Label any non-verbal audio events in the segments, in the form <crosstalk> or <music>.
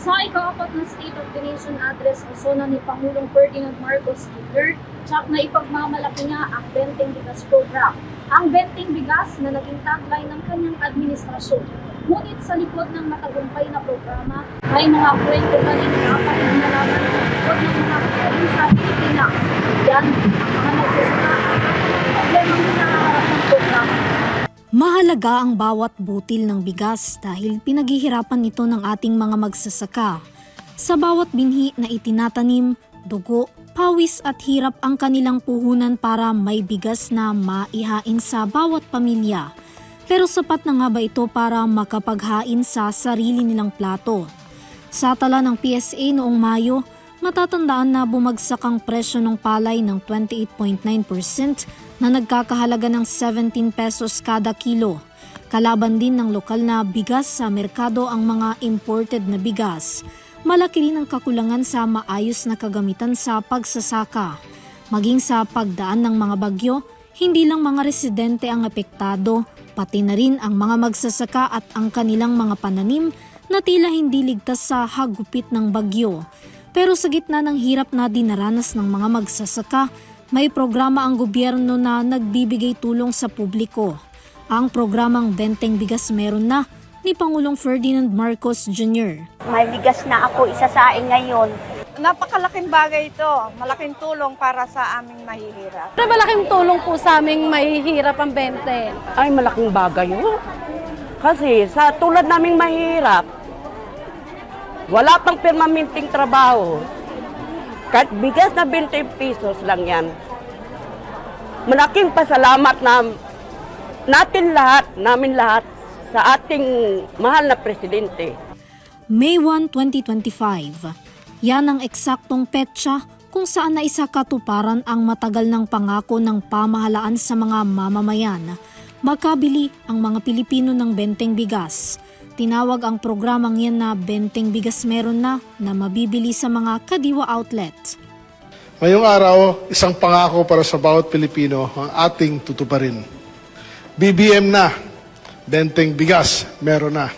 Sa ikaapat na State of the Nation address o sona ni Pangulong Ferdinand Marcos Jr., tsak na ipagmamalaki niya ang Benteng Bigas Program. Ang Benteng Bigas na naging tagline ng kanyang administrasyon. Ngunit sa likod ng matagumpay na programa ay mga kwento na rin dapat nalaman sa likod ng mga sa Pilipinas. Yan ang mga nagsasaka at ang problemang hinaharap ng programa. Mahalaga ang bawat butil ng bigas dahil pinaghihirapan ito ng ating mga magsasaka. Sa bawat binhi na itinatanim, dugo, pawis at hirap ang kanilang puhunan para may bigas na maihain sa bawat pamilya. Pero sapat na nga ba ito para makapaghain sa sarili nilang plato? Sa tala ng PSA noong Mayo, matatandaan na bumagsak ang presyo ng palay ng 28.9% na nagkakahalaga ng 17 pesos kada kilo. Kalaban din ng lokal na bigas sa merkado ang mga imported na bigas. Malaki rin ang kakulangan sa maayos na kagamitan sa pagsasaka. Maging sa pagdaan ng mga bagyo, hindi lang mga residente ang apektado, pati na rin ang mga magsasaka at ang kanilang mga pananim na tila hindi ligtas sa hagupit ng bagyo. Pero sa gitna ng hirap na dinaranas ng mga magsasaka, may programa ang gobyerno na nagbibigay tulong sa publiko. Ang programang Benteng Bigas meron na ni Pangulong Ferdinand Marcos Jr. May bigas na ako isasaing ngayon. Napakalaking bagay ito. Malaking tulong para sa aming mahihirap. Pero malaking tulong po sa aming mahihirap ang bente. ay malaking bagay yun. Kasi sa tulad naming mahirap, wala pang permanenteng trabaho. Kahit bigas na 20 pesos lang yan. Malaking pasalamat na natin lahat, namin lahat, sa ating mahal na presidente. May 1, 2025. Yan ang eksaktong petsa kung saan naisa katuparan ang matagal ng pangako ng pamahalaan sa mga mamamayan. Makabili ang mga Pilipino ng benteng bigas. Tinawag ang programang yan na Benteng Bigas Meron Na na mabibili sa mga kadiwa outlet. Ngayong araw, isang pangako para sa bawat Pilipino ang ating tutuparin. BBM na, benteng bigas, meron na.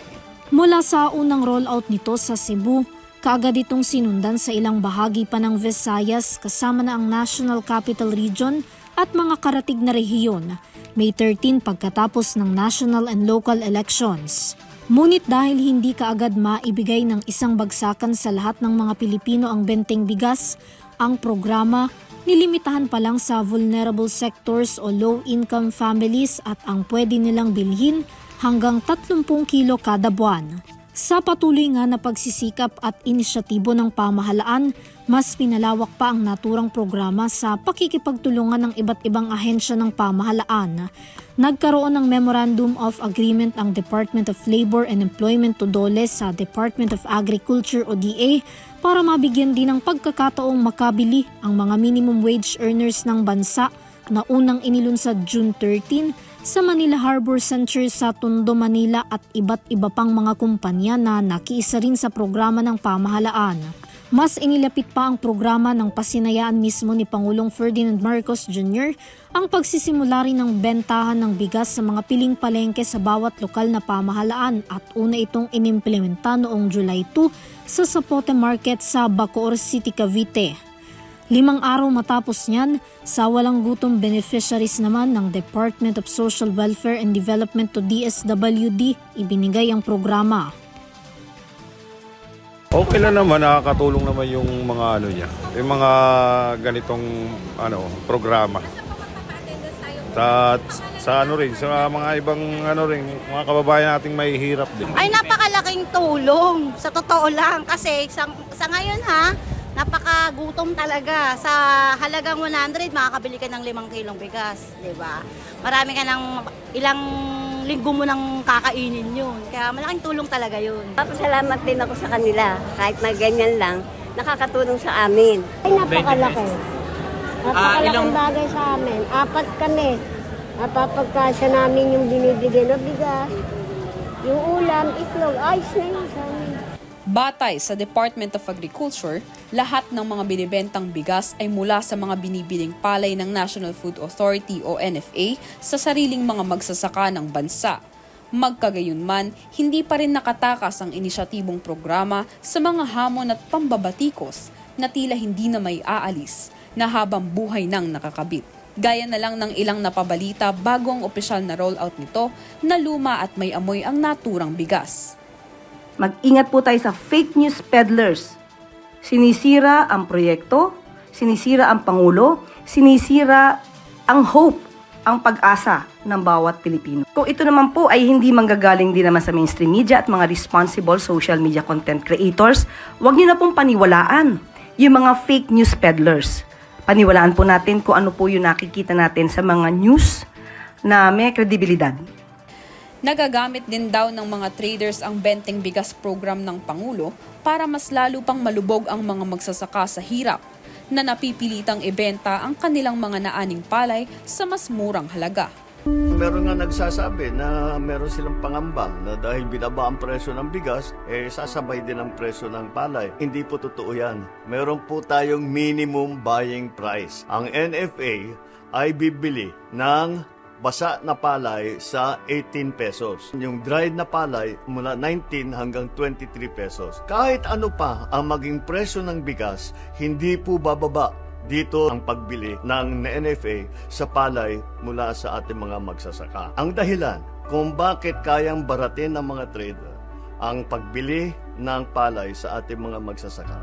Mula sa unang rollout nito sa Cebu, kaagad itong sinundan sa ilang bahagi pa ng Visayas kasama na ang National Capital Region at mga karatig na rehiyon, May 13 pagkatapos ng national and local elections. Ngunit dahil hindi kaagad maibigay ng isang bagsakan sa lahat ng mga Pilipino ang benteng bigas, ang programa nilimitahan pa lang sa vulnerable sectors o low-income families at ang pwede nilang bilhin hanggang 30 kilo kada buwan. Sa patuloy nga na pagsisikap at inisyatibo ng pamahalaan, mas pinalawak pa ang naturang programa sa pakikipagtulungan ng iba't ibang ahensya ng pamahalaan. Nagkaroon ng Memorandum of Agreement ang Department of Labor and Employment to Dole sa Department of Agriculture o DA para mabigyan din ng pagkakataong makabili ang mga minimum wage earners ng bansa na unang inilunsad June 13 sa Manila Harbor Center sa Tondo, Manila at iba't iba pang mga kumpanya na nakiisa rin sa programa ng pamahalaan. Mas inilapit pa ang programa ng pasinayaan mismo ni Pangulong Ferdinand Marcos Jr. ang pagsisimula rin ng bentahan ng bigas sa mga piling palengke sa bawat lokal na pamahalaan at una itong inimplementa noong July 2 sa Sapote Market sa Bacoor City, Cavite. Limang araw matapos niyan, sa walang gutom beneficiaries naman ng Department of Social Welfare and Development to DSWD, ibinigay ang programa. Okay lang naman, nakakatulong naman yung mga ano niya, yung mga ganitong ano programa. At sa ano rin, sa mga ibang ano rin, mga kababayan nating mahihirap din. Ay, napakalaking tulong. Sa totoo lang. Kasi sa, sa ngayon ha, napakagutom talaga. Sa halagang 100, makakabili ka ng 5 kilong bigas. 'di ba? Marami ka ng ilang linggo mo nang kakainin yun. Kaya malaking tulong talaga yun. Papasalamat din ako sa kanila. Kahit na ganyan lang, nakakatulong sa amin. Ay, napakalaki. Napakalaking bagay sa amin. Apat kami. Napapagkasya namin yung binibigay na bigas. Yung ulam, itlog, ayos na yun sa. Batay sa Department of Agriculture, lahat ng mga binibentang bigas ay mula sa mga binibiling palay ng National Food Authority o NFA sa sariling mga magsasaka ng bansa. Magkagayunman, hindi pa rin nakatakas ang inisyatibong programa sa mga hamon at pambabatikos na tila hindi na may aalis na habang buhay nang nakakabit. Gaya na lang ng ilang napabalita bago ang opisyal na rollout nito na luma at may amoy ang naturang bigas. Mag-ingat po tayo sa fake news peddlers. Sinisira ang proyekto, sinisira ang Pangulo, sinisira ang hope, ang pag-asa ng bawat Pilipino. Kung ito naman po ay hindi manggagaling din naman sa mainstream media at mga responsible social media content creators, huwag niyo na pong paniwalaan yung mga fake news peddlers. Paniwalaan po natin kung ano po yung nakikita natin sa mga news na may kredibilidad. Nagagamit din daw ng mga traders ang benteng bigas program ng Pangulo para mas lalo pang malubog ang mga magsasaka sa hirap na napipilitang ibenta ang kanilang mga naaning palay sa mas murang halaga. Meron nga nagsasabi na meron silang pangamba na dahil binaba ang presyo ng bigas, eh sasabay din ang presyo ng palay. Hindi po totoo yan. Meron po tayong minimum buying price. Ang NFA ay bibili ng basa na palay sa 18 pesos. Yung dried na palay mula 19 hanggang 23 pesos. Kahit ano pa ang maging presyo ng bigas, hindi po bababa dito ang pagbili ng NFA sa palay mula sa ating mga magsasaka. Ang dahilan kung bakit kayang baratin ng mga trader ang pagbili ng palay sa ating mga magsasaka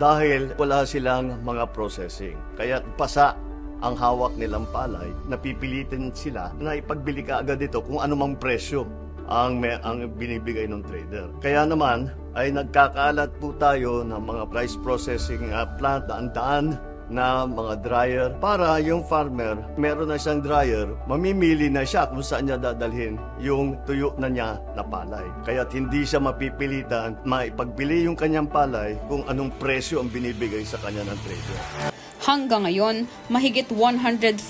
dahil wala silang mga processing. Kaya pasa ang hawak nilang palay, napipilitin sila na ipagbili ka agad ito kung anumang presyo ang, may, ang binibigay ng trader. Kaya naman ay nagkakalat po tayo ng mga price processing uh, plant, daan-daan na mga dryer para yung farmer, meron na siyang dryer, mamimili na siya kung saan niya dadalhin yung tuyo na niya na palay. Kaya hindi siya mapipilitan maipagbili yung kanyang palay kung anong presyo ang binibigay sa kanya ng trader. Hanggang ngayon, mahigit 105,000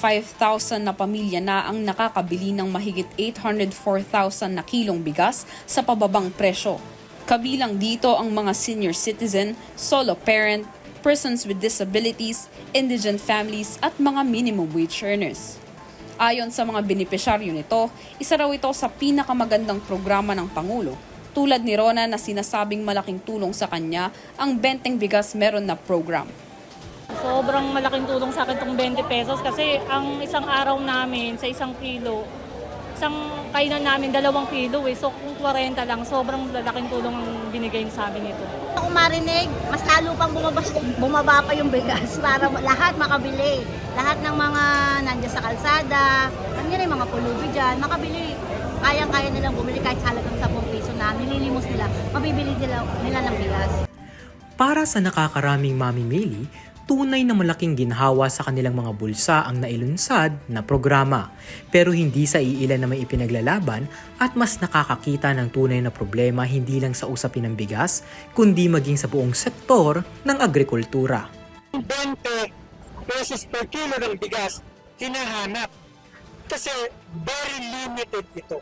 na pamilya na ang nakakabili ng mahigit 804,000 na kilong bigas sa pababang presyo. Kabilang dito ang mga senior citizen, solo parent, persons with disabilities, indigent families at mga minimum wage earners. Ayon sa mga benepisyaryo nito, isa raw ito sa pinakamagandang programa ng Pangulo. Tulad ni Rona na sinasabing malaking tulong sa kanya ang Benteng Bigas Meron na program. Sobrang malaking tulong sa akin itong 20 pesos kasi ang isang araw namin sa isang kilo, isang kainan namin dalawang kilo eh. So kung 40 lang, sobrang lalaking tulong ang binigay sa amin ito. Kung marinig, mas lalo pang bumaba, bumaba pa yung bigas <laughs> para lahat makabili. Lahat ng mga nandiyan sa kalsada, nandiyan yung mga pulubi dyan, makabili. Kayang-kaya nilang bumili kahit sa halagang 10 piso na nililimos nila, mabibili nila, nila ng bigas. Para sa nakakaraming mamimili, tunay na malaking ginhawa sa kanilang mga bulsa ang nailunsad na programa. Pero hindi sa iilan na may ipinaglalaban at mas nakakakita ng tunay na problema hindi lang sa usapin ng bigas, kundi maging sa buong sektor ng agrikultura. 20 pesos per kilo ng bigas hinahanap kasi very limited ito.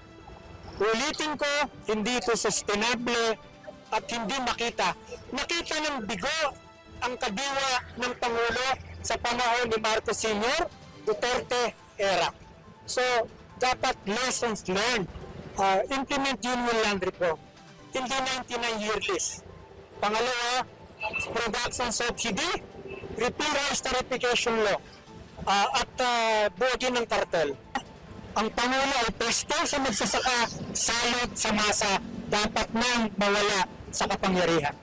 Ulitin ko, hindi ito sustainable at hindi makita. Nakita ng bigo ang kadiwa ng Pangulo sa panahon ni Marcos Sr., Duterte era. So, dapat lessons learned. Uh, implement Union Land Reform. Hindi 99 year list. Pangalawa, production subsidy, repeal rice tarification law, uh, at uh, buwagin ng kartel. Ang Pangulo ay presto sa magsasaka, salot sa masa, dapat nang mawala sa kapangyarihan.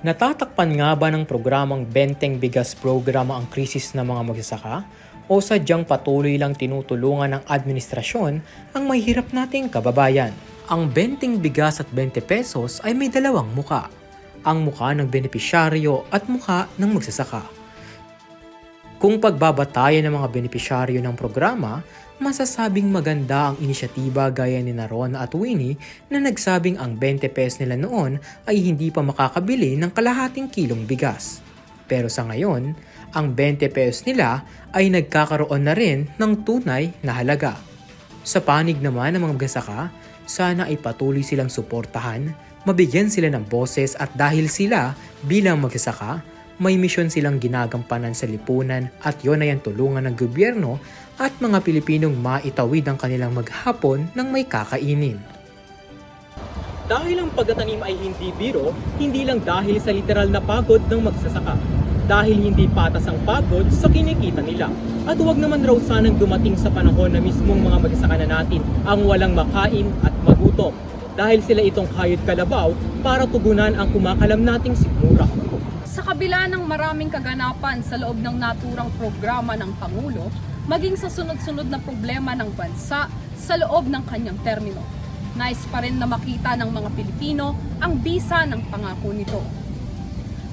Natatakpan nga ba ng programang Benteng Bigas Programa ang krisis ng mga magsasaka? O sadyang patuloy lang tinutulungan ng administrasyon ang may hirap nating kababayan? Ang Benteng Bigas at 20 pesos ay may dalawang muka. Ang muka ng benepisyaryo at muka ng magsasaka. Kung pagbabatayan ng mga benepisyaryo ng programa, masasabing maganda ang inisyatiba gaya ni Naron at Winnie na nagsabing ang 20 pesos nila noon ay hindi pa makakabili ng kalahating kilong bigas. Pero sa ngayon, ang 20 pesos nila ay nagkakaroon na rin ng tunay na halaga. Sa panig naman ng mga magsasaka, sana ay patuloy silang suportahan, mabigyan sila ng boses at dahil sila bilang magsasaka, may misyon silang ginagampanan sa lipunan at yon ay ang tulungan ng gobyerno at mga Pilipinong maitawid ang kanilang maghapon ng may kakainin. Dahil ang pagtatanim ay hindi biro, hindi lang dahil sa literal na pagod ng magsasaka. Dahil hindi patas ang pagod sa kinikita nila. At huwag naman raw sanang dumating sa panahon na mismong mga magsasaka na natin ang walang makain at magutom. Dahil sila itong kayod kalabaw para tugunan ang kumakalam nating sikmura. Kabila ng maraming kaganapan sa loob ng naturang programa ng Pangulo, maging sa sunod-sunod na problema ng bansa sa loob ng kanyang termino. Nais pa rin na makita ng mga Pilipino ang bisa ng pangako nito.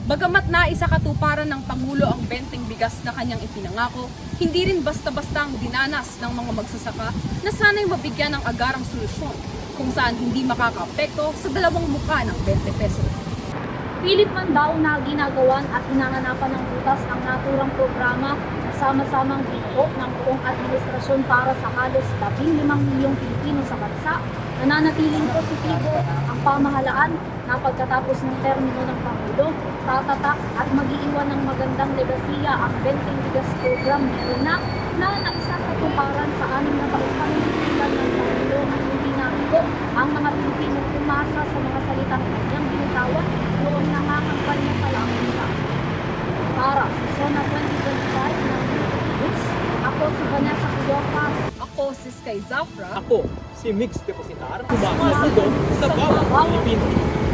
Bagamat naisa katuparan ng Pangulo ang benteng bigas na kanyang ipinangako, hindi rin basta-basta ang dinanas ng mga magsasaka na sana'y mabigyan ng agarang solusyon kung saan hindi makakaapekto sa dalawang muka ng 20 peso. Pilit man daw na ginagawan at hinahanapan ng butas ang naturang programa na sama-samang binuo ng buong administrasyon para sa halos 15 milyong Pilipino sa bansa, nananatiling positibo ang pamahalaan na pagkatapos ng termino ng Pangulo, tatatak at mag-iiwan ng magandang legasiya ang Benteng Bigas Program ni na na naisang katuparan sa anim na taong panuntulan ng Pangulo. At hindi nabigo ang mga Pilipino umasa sa mga salitang kanyang binitawan noong nangangambal na palamang nila. Para sa Zona 2025 ng News, ako si Vanessa Cuyopas. Ako si Sky Zafra. Ako, si Mix Depositar, kumakasugo sa bawat Pilipino.